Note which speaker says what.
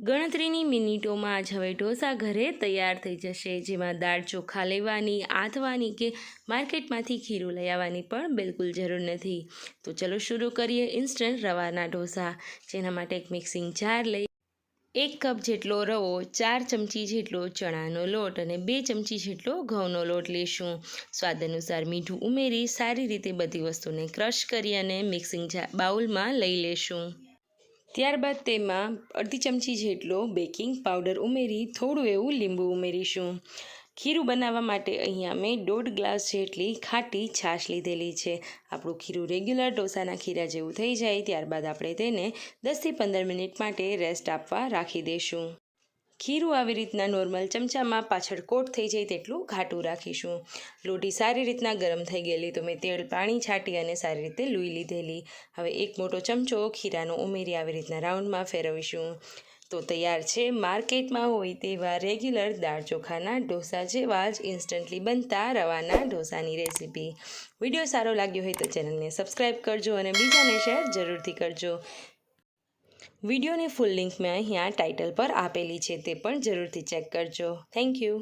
Speaker 1: ગણતરીની મિનિટોમાં જ હવે ઢોસા ઘરે તૈયાર થઈ જશે, જેમાં દાળ ચોખા લેવાની, આથવાની કે માર્કેટમાંથી ખીરું લઈ આવવાની પણ બિલકુલ જરૂર નથી. તો ચલો શરૂ કરીએ ઇન્સ્ટન્ટ રવાના ઢોસા, જેના માટે એક મિક્સિંગ જાર લઈ એક કપ જેટલો રવો, ચાર ચમચી જેટલો ચણાનો લોટ અને બે ચમચી જેટલો ઘઉંનો લોટ લેશું સ્વાદ અનુસાર મીઠું ઉમેરી સારી રીતે બધી વસ્તુને ક્રશ કરી અને મિક્સિંગ બાઉલમાં લઈ લેશું. ત્યારબાદ તેમાં અડધી ચમચી જેટલો બેકિંગ પાવડર ઉમેરી થોડું એવું લીંબુ ઉમેરીશું. ખીરું બનાવવા માટે અહીંયા મેં દોઢ ગ્લાસ જેટલી ખાટી છાશ લીધેલી છે. આપણું ખીરું રેગ્યુલર ઢોસાના ખીરા જેવું થઈ જાય, ત્યારબાદ આપણે તેને દસથી પંદર મિનિટ માટે રેસ્ટ આપવા રાખી દઈશું ખીરું આવી રીતના નોર્મલ ચમચામાં પાછળ કોટ થઈ જાય તેટલું ઘાટું રાખીશું. લોટી સારી રીતના ગરમ થઈ ગયેલી તો મેં તેલ પાણી છાંટી અને સારી રીતે લૂઈ લીધેલી. હવે એક મોટો ચમચો ખીરાનો ઉમેરી આવી રીતના રાઉન્ડમાં ફેરવીશું. તો તૈયાર છે માર્કેટમાં હોય તેવા રેગ્યુલર દાળ ચોખાના ઢોસા જેવા જ ઇન્સ્ટન્ટલી બનતા રવાના ઢોસાની રેસીપી. વીડિયો સારો લાગ્યો હોય તો ચેનલને સબસ્ક્રાઈબ કરજો અને બીજાને શેર જરૂરથી કરજો. વિડીયોની ફૂલ લિંક મેં અહીંયા ટાઇટલ પર આપેલી છે તે પણ જરૂરથી ચેક કરજો. Thank you